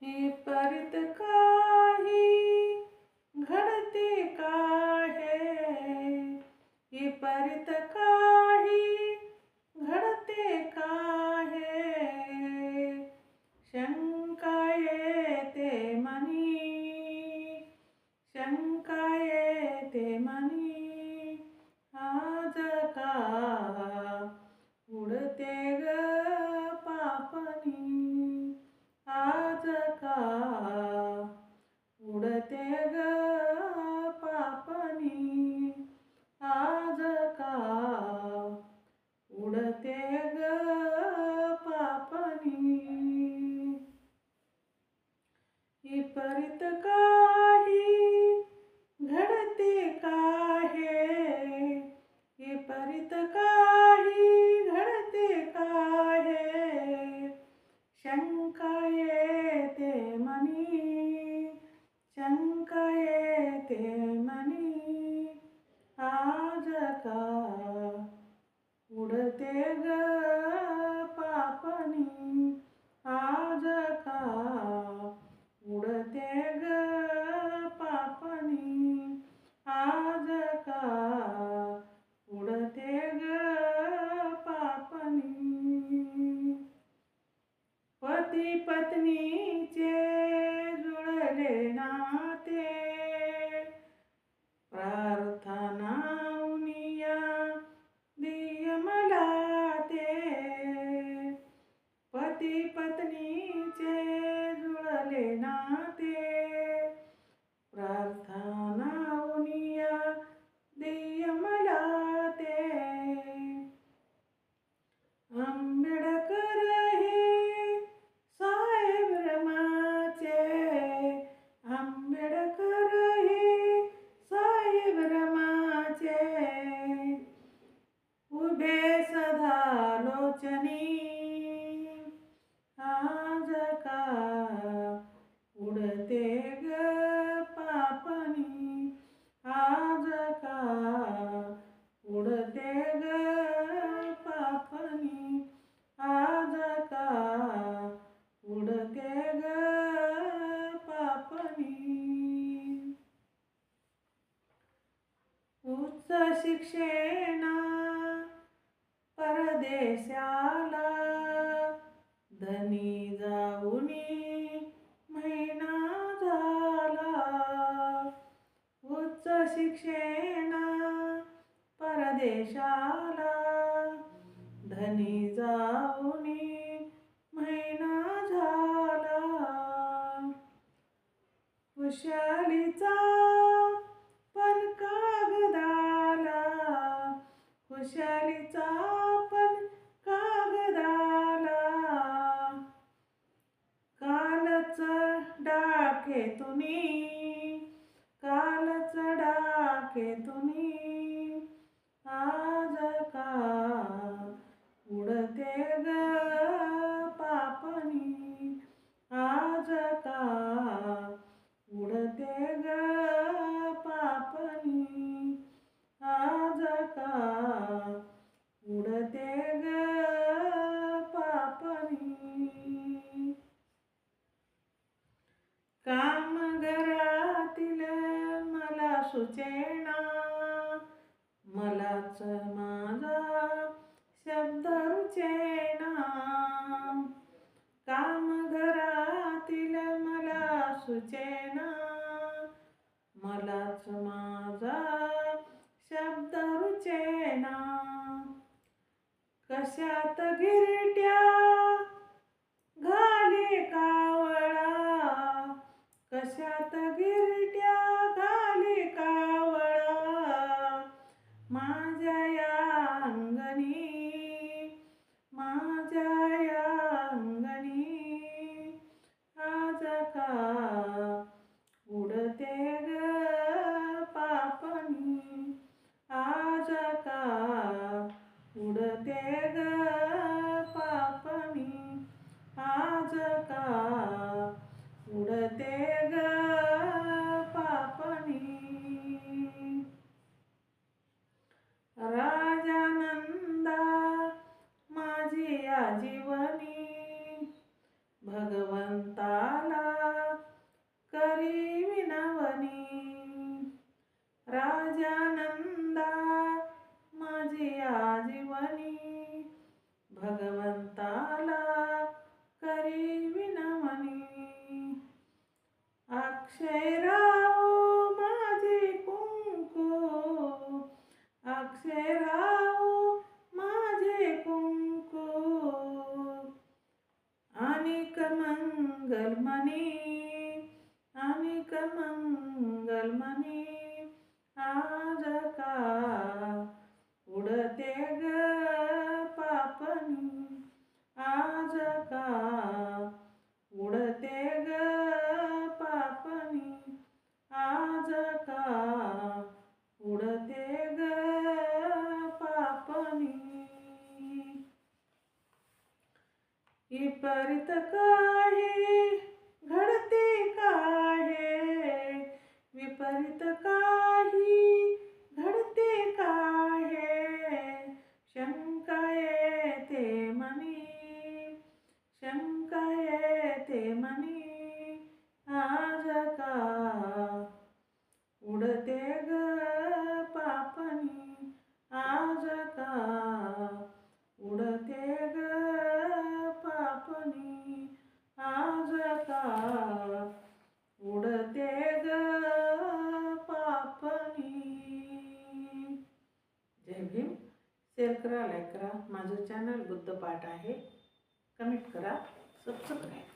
і перетека. देशाला धनी जाऊनी महिना झाला उच्च शिक्षणा परदेशाला धनी जाऊनी महिना झाला कुशालीचा पण कागदाला कुशालीचा सुचेना मलाच माझा शब्द चेना काम घरातील मला सुचेना मलाच माझा शब्द रुचेना कशात गिरट्या? म्हणी आणि मंगलमणी आज का उडते ग पापनी आज विपरीत काय घडते काय? विपरीत करा लाईक करा. माझं चॅनल बुद्ध पाठ आहे. कमेंट करा. सबस्क्राईब